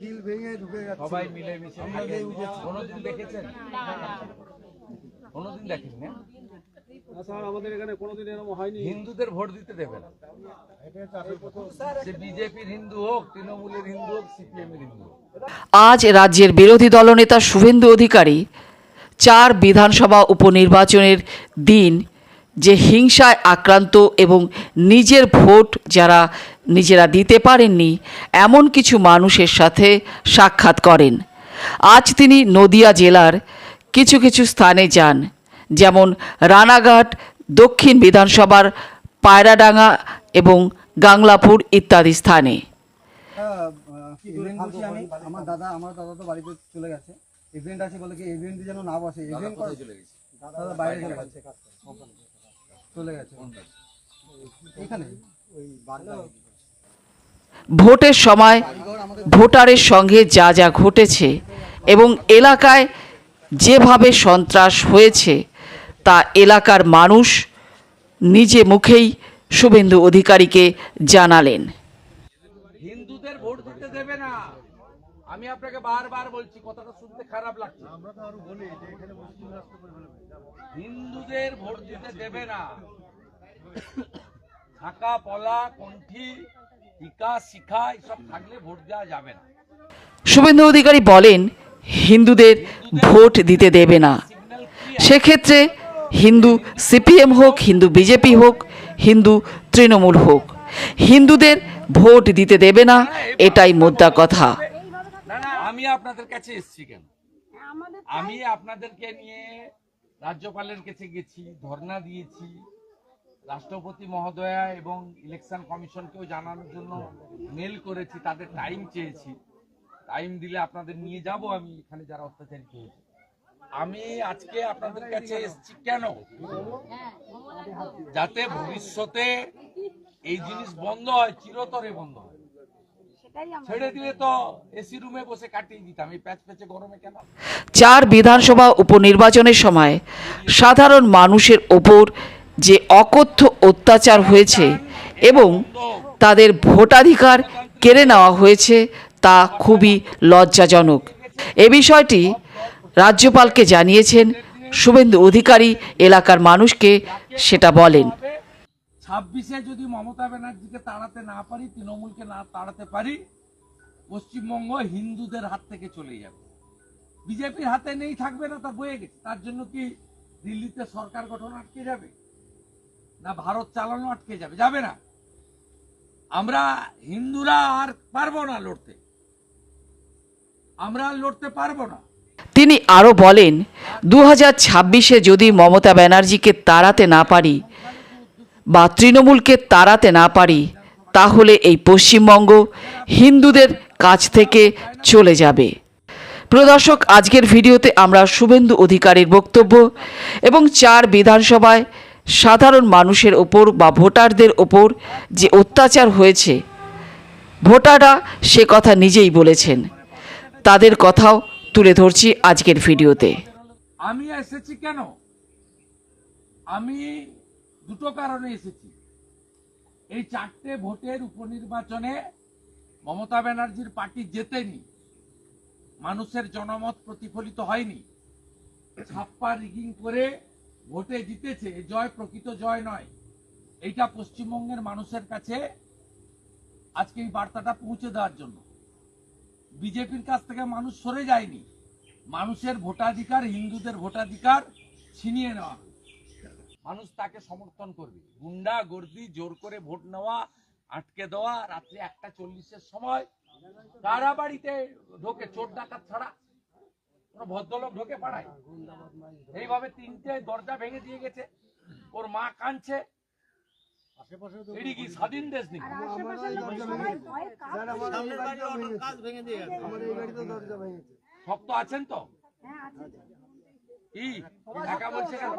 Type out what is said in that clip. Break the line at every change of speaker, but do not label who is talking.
কিল ভেঙে ঢুকে যাচ্ছে।
সবাই মিলে মিশে। কোনোদিন দেখেছেন? কোনোদিন দেখেন না
না স্যার আমাদের এখানে কোনোদিন এরকম হয়নি।
হিন্দুদের ভোট দিতে দেবে না। সে বিজেপির হিন্দু হোক তৃণমূলের হিন্দু হোক সিপিএম এর হিন্দু
আজ রাজ্যের বিরোধী দলনেতা শুভেন্দু অধিকারী চার বিধানসভা উপনির্বাচনের দিন যে হিংসায় আক্রান্ত এবং নিজের ভোট যারা নিজেরা দিতে পারেননি এমন কিছু মানুষের সাথে সাক্ষাৎ করেন। আজ তিনি নদিয়া জেলার কিছু কিছু স্থানে যান যেমন রানাঘাট দক্ষিণ বিধানসভার পায়রাডাঙ্গা এবং গাংলাপুর ইত্যাদি স্থানে।
ইভেন্ট বলছি আমি আমার দাদা আমার দাদা তো বাড়িতে চলে গেছে। ইভেন্ট আছে বলে কি ইভেন্ট যেন না বসে? ইভেন্ট
চলে গেছে?
দাদা বাইরে চলে গেছে। চলে গেছে। এখানে?
ভোটের সময় ভোটারের সঙ্গে যা যা ঘটেছে এবং এলাকায় যেভাবে সন্ত্রাস হয়েছে তা এলাকার মানুষ নিজে মুখেই শুভেন্দু অধিকারীকে জানালেন।
হিন্দুদের ভোট দিতে দেবে না। আমি আপনাকে বারবার বলছি কথাটা শুনতে খারাপ লাগছে। হিন্দুদের ভোট দিতে দেবে না। থাকা পলা কণ্ঠি টিকা শিখা এসব থাকলে ভোট দেওয়া যাবে না।
শুভেন্দু অধিকারী বলেন হিন্দুদের ভোট দিতে দেবে না। সেক্ষেত্রে হিন্দু সিপিএম হোক হিন্দু বিজেপি হোক হিন্দু তৃণমূল হোক হিন্দুদের ভোট দিতে দেবে না এটাই মোদ্দা কথা।
আমি আপনাদের কাছে এসেছি কেন? আমি আপনাদেরকে নিয়ে রাজ্যপালের কাছে গেছি ধর্ণা দিয়েছি রাষ্ট্রপতি মহোদয়া এবং ইলেকশন কমিশনকেও জানানোর জন্য মেল করেছি তাদের টাইম চেয়েছি। টাইম দিলে আপনাদের নিয়ে যাব আমি এখানে যারা অত্যাচারিত হয়েছে। আমি আজকে আপনাদের কাছে এসেছি কেন? যাতে ভবিষ্যতে এই জিনিস বন্ধ হয় চিরতরে বন্ধ হয়। ছেড়ে দিলে তো এসি রুমে বসে কাটিয়ে দিতাম এই প্যাচ প্যাচে গরমে কেন?
চার বিধানসভা উপনির্বাচনের সময় সাধারণ মানুষের ওপর যে অকথ্য অত্যাচার হয়েছে এবং তাদের ভোটাধিকার কেড়ে নেওয়া হয়েছে তা খুবই লজ্জাজনক। এ বিষয়টি রাজ্যপালকে জানিয়েছেন শুভেন্দু অধিকারী এলাকার মানুষকে সেটা বলেন।
ছাব্বিশে যদি মমতা ব্যানার্জিকে তাড়াতে না পারি, তৃণমূলকে না তাড়াতে পারি, পশ্চিমবঙ্গ হিন্দুদের হাত থেকে চলে যাবে। বিজেপির হাতে নেই, থাকবে না, তা বয়ে গেছে। তার জন্য কি দিল্লিতে সরকার গঠন আটকে যাবে? না ভারত চালানো আটকে যাবে যাবে না। আমরা হিন্দুরা আর পারব না লড়তে। আমরা লড়তে পারব না।
তিনি আরও বলেন দু হাজার ছাব্বিশে যদি মমতা ব্যানার্জিকে তাড়াতে না পারি বা তৃণমূলকে তাড়াতে না পারি, তাহলে এই পশ্চিমবঙ্গ হিন্দুদের কাছ থেকে চলে যাবে। প্রদর্শক আজকের ভিডিওতে আমরা শুভেন্দু অধিকারীর বক্তব্য এবং চার বিধানসভায় সাধারণ মানুষের ওপর বা ভোটারদের ওপর যে অত্যাচার হয়েছে, ভোটাররা সে কথা নিজেই বলেছেন। তাদের কথাও তুলে ধরছি আজকের ভিডিওতে।
আমি এসেছি কেন? আমি দুটো কারণে এসেছি। এই চারটে ভোটের উপনির্বাচনে মমতা ব্যানার্জির পার্টি জেতেনি। মানুষের জনমত প্রতিফলিত হয়নি। ছাপ্পা রিগিং করে ভোটে জিতেছে, এ জয় প্রকৃত জয় নয়। এইটা পশ্চিমবঙ্গের মানুষের কাছে আজকে এই বার্তাটা পৌঁছে দেওয়ার জন্য। বিজেপির কাছ থেকে মানুষ সরে যায়নি। মানুষের ভোটাধিকার, হিন্দুদের ভোটাধিকার ছিনিয়ে নেওয়া। মানুষ তাকে সমর্থন করবে। গুন্ডা, গর্দি, জোর করে ভোট নেওয়া, আটকে দেওয়া, রাত্রি একটা চল্লিশের সময় কারা বাড়িতে ঢোকে, চোর ডাকাত ছাড়া। কোনো ভদ্রলোক ঢোকে পাড়ায়। এইভাবে তিনটে দরজা ভেঙে দিয়ে গেছে। ওর মা কাঁদছে। এটি কি স্বাধীন দেশ নাকি?
আমাদের এই গাড়িতে দরজা ভেঙেছে।
শক্ত আছেন তো? কি? একা বলছে কেন?